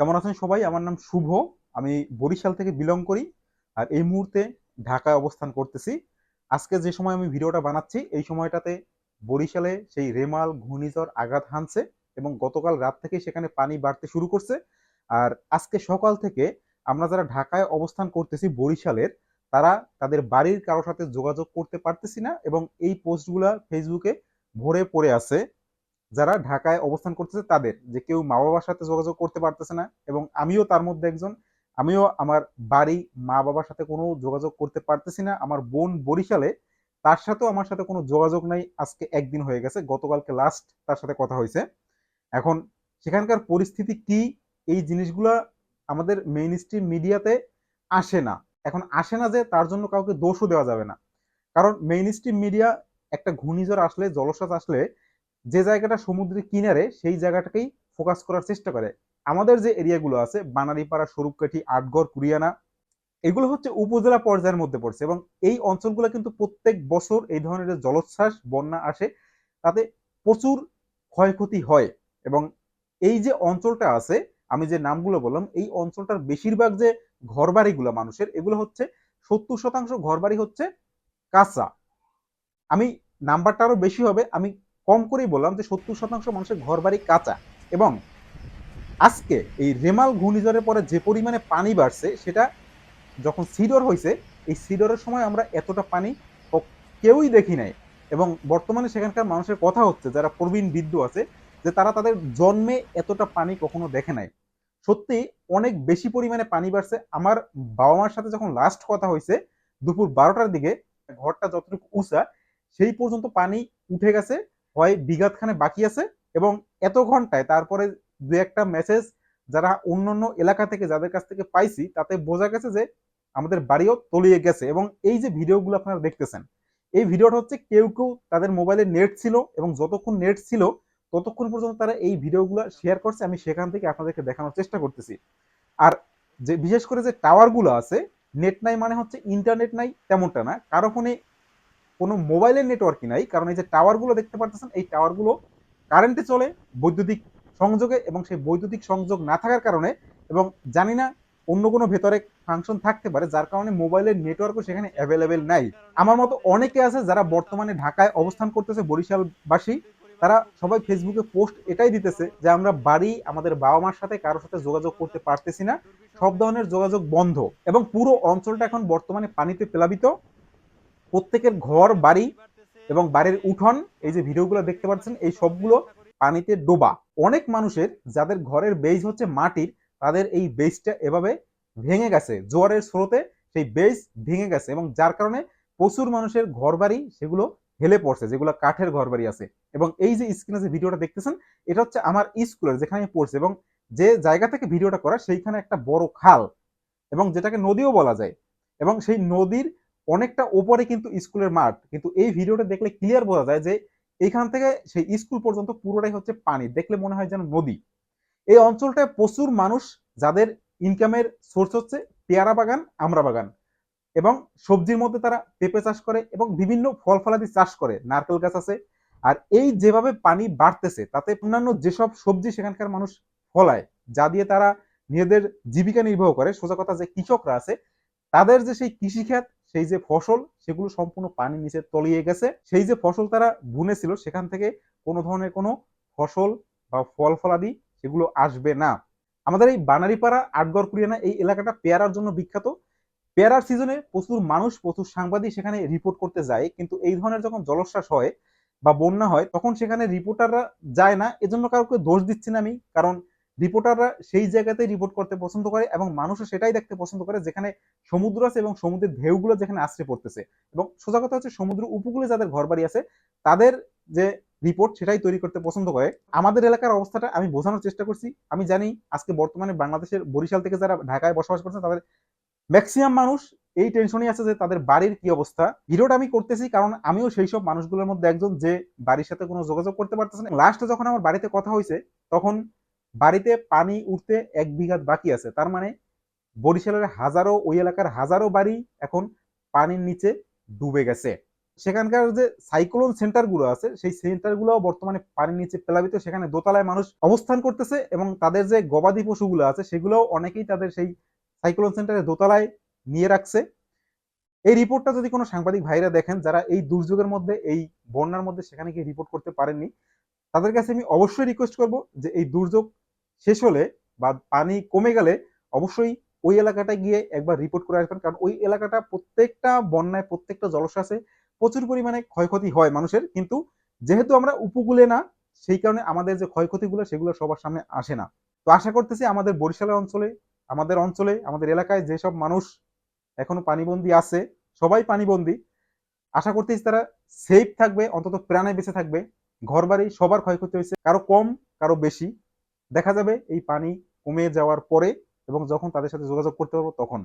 কেমন আছেন সবাই? আমার নাম শুভ। আমি বরিশাল থেকে বিলং করি আর এই মুহূর্তে ঢাকায় অবস্থান করতেছি। আজকে যে সময় আমি ভিডিওটা বানাচ্ছি, এই সময়টাতে বরিশালে সেই রেমাল, ঘূর্ণিঝড় আঘাত হানছে এবং গতকাল রাত থেকে সেখানে পানি বাড়তে শুরু করছে। আর আজকে সকাল থেকে আমরা যারা ঢাকায় অবস্থান করতেছি বরিশালের, তারা তাদের বাড়ির কারোর সাথে যোগাযোগ করতে পারতেছি না এবং এই পোস্টগুলা ফেসবুকে ভরে পড়ে আছে। যারা ঢাকায় অবস্থান করতেছে তাদের, যে কেউ মা বাবার সাথে যোগাযোগ করতে পারতেছে না এবং আমিও তার মধ্যে একজন, আমিও আমার বাড়ি মা বাবার সাথে কোনো যোগাযোগ করতে পারতেছি না, আমার বোন বরিশালে, তার সাথেও আমার সাথে কোনো যোগাযোগ নাই, আজকে একদিন হয়ে গেছে, গতকালকে লাস্ট তার সাথে কথা হয়েছে। এখন সেখানকার পরিস্থিতি কি, এই জিনিসগুলা আমাদের মেইন স্ট্রিম মিডিয়াতে আসে না। এখন আসে না যে তার জন্য কাউকে দোষও দেওয়া যাবে না। কারণ মেইন স্ট্রিম মিডিয়া একটা ঘূর্ণিঝড় আসলে জলস্রোত আসলে যে জায়গাটা সমুদ্রের কিনারে, সেই জায়গাটাকেই ফোকাস করার চেষ্টা করে। আমাদের যে এরিয়াগুলো আছে, বানারীপাড়া স্বরূপকাঠি আটগড় কুরিয়ানা এগুলো হচ্ছে উপজেলা পর্যায়ের মধ্যে পড়ছে এবং এই অঞ্চলগুলো কিন্তু প্রত্যেক বছর এই ধরনের জলোচ্ছ্বাস, বন্যা আসে, তাতে প্রচুর ক্ষয়ক্ষতি হয় এবং এই যে অঞ্চলটা আছে, আমি যে নামগুলো বললাম, এই অঞ্চলটার বেশিরভাগ যে ঘরবাড়িগুলো মানুষের, এগুলো হচ্ছে সত্তর শতাংশ ঘরবাড়ি হচ্ছে কাঁচা। আমি নাম্বারটা আরও বেশি হবে, আমি কম করেই বললাম যে সত্তর শতাংশ মানুষের ঘর বাড়ি কাঁচা এবং আজকে এই রেমাল ঘূর্ণিঝড়ের পরে যে পরিমাণে পানি বাড়ছে, সেটা যখন সিডর হয়েছে এই সিডরের সময় আমরা এতটা পানি কেউই দেখি নাই এবং বর্তমানে সেখানকার মানুষের কথা হচ্ছে, যারা প্রবীণ বৃদ্ধ আছে, যে তারা তাদের জন্মে এতটা পানি কখনো দেখে নাই। সত্যি অনেক বেশি পরিমাণে পানি বাড়ছে। আমার বাবা মার সাথে যখন লাস্ট কথা হয়েছে দুপুর বারোটার দিকে, ঘরটা যতটুকু উঁচা, সেই পর্যন্ত পানি উঠে গেছে। হয় বিঘাতখানে বাকি আছে এবং এত ঘন্টায় তারপরে দু একটা মেসেজ যারা অন্যান্য এলাকা থেকে যাদের কাছ থেকে পাইছি, তাতে বোঝা গেছে যে আমাদের বাড়িও তলিয়ে গেছে এবং এই যে ভিডিওগুলো আপনারা দেখতেছেন, এই ভিডিওটা হচ্ছে কেউ কেউ তাদের মোবাইলে নেট ছিল এবং যতক্ষণ নেট ছিল, ততক্ষণ পর্যন্ত তারা এই ভিডিওগুলো শেয়ার করছে, আমি সেখান থেকে আপনাদেরকে দেখানোর চেষ্টা করতেছি। আর যে বিশেষ করে যে টাওয়ারগুলো আছে নেট নাই মানে হচ্ছে ইন্টারনেট নাই তেমনটা না, কারও ফোনে কোনো মোবাইলের নেটওয়ার্কই নাই, কারণ এই যে টাওয়ারগুলো দেখতে পারতেছেন, এই টাওয়ারগুলো কারেন্টে চলে, বৈদ্যুতিক সংযোগে এবং সেই বৈদ্যুতিক সংযোগ না থাকার কারণে এবং জানি না অন্য কোনো ভেতরে ফাংশন থাকতে পারে, যার কারণে মোবাইলের নেটওয়ার্কও সেখানে অ্যাভেলেবেল নাই। আমার মতো অনেকে আছে যারা বর্তমানে ঢাকায় অবস্থান করতেছে, বরিশালবাসী, তারা সবাই ফেসবুকে পোস্ট এটাই দিতেছে যে আমরা বাড়ি, আমাদের বাবা মার সাথে কারোর সাথে যোগাযোগ করতে পারতেছি না, সব ধরনের যোগাযোগ বন্ধ এবং পুরো অঞ্চলটা এখন বর্তমানে পানিতে প্লাবিত। প্রত্যেকের ঘর, বাড়ি এবং বাড়ির উঠোন, এই যে ভিডিওগুলো দেখতে পাচ্ছেন, এই সবগুলো পানিতে ডোবা। অনেক মানুষের, যাদের ঘরের বেজ হচ্ছে মাটির, তাদের এই বেজটা এভাবে ভেঙে গেছে। জোয়ারের স্রোতে সেই বেজ ভেঙে গেছে এবং যার কারণে প্রচুর মানুষের ঘরবাড়ি সেগুলো হেলে পড়ছে, যেগুলো কাঠের ঘর বাড়ি আছে। এবং এই যে স্ক্রিনে যে ভিডিওটা দেখতেছেন, এটা হচ্ছে আমার স্কুলের যেখানে আমি পড়ছি এবং যে জায়গা থেকে ভিডিওটা করা, সেইখানে একটা বড় খাল এবং যেটাকে নদীও বলা যায়। এবং সেই নদীর অনেকটা ওপরে কিন্তু স্কুলের মাঠ। কিন্তু এই ভিডিওটা দেখলে ক্লিয়ার বোঝা যায় যে এইখান থেকে সেই স্কুল পর্যন্ত পুরোটাই হচ্ছে পানি। দেখলে মনে হয় যেন নদী। এই অঞ্চলটায় প্রচুর মানুষ যাদের ইনকামের সোর্স হচ্ছে পেয়ারা বাগান, আমড়া বাগান এবং সবজির মধ্যে তারা পেঁপে চাষ করে এবং বিভিন্ন ফল ফলাদি চাষ করে। নারকেল গাছ আছে। আর এই যেভাবে পানি বাড়তেছে, তাতে অন্যান্য যেসব সবজি সেখানকার মানুষ ফলায়, যা দিয়ে তারা নিজেদের জীবিকা নির্বাহ করে, সোজা কথা যে কৃষকরা আছে, তাদের যে সেই কৃষিখাত সেই যে ফসল, সেগুলো সম্পূর্ণ পানির নিচে তলিয়ে গেছে। সেই যে ফসল তারা বুনেছিল, সেখান থেকে কোনো ধরনের কোনো ফসল বা ফল ফলাদি সেগুলো আসবে না। আমাদের এই বানারিপাড়া, আটগড় কুরিয়ানা এই এলাকাটা পেয়ারার জন্য বিখ্যাত। পেয়ারার সিজনে প্রচুর মানুষ, প্রচুর সাংবাদিক সেখানে রিপোর্ট করতে যায়। কিন্তু এই ধরনের যখন জলোচ্ছ্বাস হয় বা বন্যা হয়, তখন সেখানে রিপোর্টাররা যায় না। এজন্য কাউকে দোষ দিচ্ছি না আমি, কারণ রিপোর্টাররা সেই জায়গাতে রিপোর্ট করতে পছন্দ করে এবং মানুষও সেটাই দেখতে পছন্দ করে যেখানে সমুদ্র আছে এবং সমুদ্রের ঢেউগুলো যেখানে আশ্রে পড়তেছে। এবং সোজা কথা হচ্ছে সমুদ্র উপকূলে যাদের ঘরবাড়ি আছে, তাদের যে রিপোর্ট সেটাই তৈরি করতে পছন্দ করে। আমাদের এলাকার অবস্থাটা আমি বোঝানোর চেষ্টা করছি। আমি জানি আজকে বর্তমানে বাংলাদেশের বরিশাল থেকে যারা ঢাকায় বসবাস করছে তাদের ম্যাক্সিমাম মানুষ এই টেনশনই আছে যে তাদের বাড়ির কি অবস্থা। ভিডিওটা আমি করতেছি কারণ আমিও সেই সব মানুষগুলোর মধ্যে একজন যে বাড়ির সাথে কোনো যোগাযোগ করতে পারতেছে না। লাস্টে যখন আমার বাড়িতে কথা হয়েছে, তখন বাড়িতে পানি উঠতে এক বিঘাত বাকি আছে। তার মানে বরিশালের হাজারো, ওই এলাকার হাজারো বাড়ি এখন পানির নিচে ডুবে গেছে। সেখানকার যে সাইক্লোন সেন্টারগুলো আছে, সেই সেন্টারগুলো বর্তমানে পানির নিচে প্লাবিত। সেখানে দোতলায় মানুষ অবস্থান করতেছে এবং তাদের যে গবাদি পশুগুলো আছে, সেগুলোও অনেকেই তাদের সেই সাইক্লোন সেন্টারে দোতলায় নিয়ে রাখছে। এই রিপোর্টটা যদি কোনো সাংবাদিক ভাইরা দেখেন, যারা এই দুর্যোগের মধ্যে, এই বন্যার মধ্যে সেখানে গিয়ে রিপোর্ট করতে পারেননি, তাদের কাছে আমি অবশ্যই রিকোয়েস্ট করব যে এই দুর্যোগ শেষ হলে বা পানি কমে গেলে অবশ্যই ওই এলাকাটায় গিয়ে একবার রিপোর্ট করে আসবেন। কারণ ওই এলাকাটা প্রত্যেকটা বন্যায়, প্রত্যেকটা জলশ্বাসে প্রচুর পরিমাণে ক্ষয়ক্ষতি হয় মানুষের। কিন্তু যেহেতু আমরা উপকূলে না, সেই কারণে আমাদের যে ক্ষয়ক্ষতিগুলো, সেগুলো সবার সামনে আসে না। তো আশা করতেছি আমাদের বরিশালের অঞ্চলে, আমাদের অঞ্চলে, আমাদের এলাকায় যেসব মানুষ এখনও পানিবন্দী আছে, সবাই পানিবন্দী। আশা করতেছি তারা সেফ থাকবে, অন্তত প্রাণে বেঁচে থাকবে। ঘরবাড়ি সবার ক্ষয়ক্ষতি হয়েছে, কারও কম, কারও বেশি। দেখা যাবে এই পানি কমে যাওয়ার পরে এবং যখন তাদের সাথে যোগাযোগ করতে পারব তখন।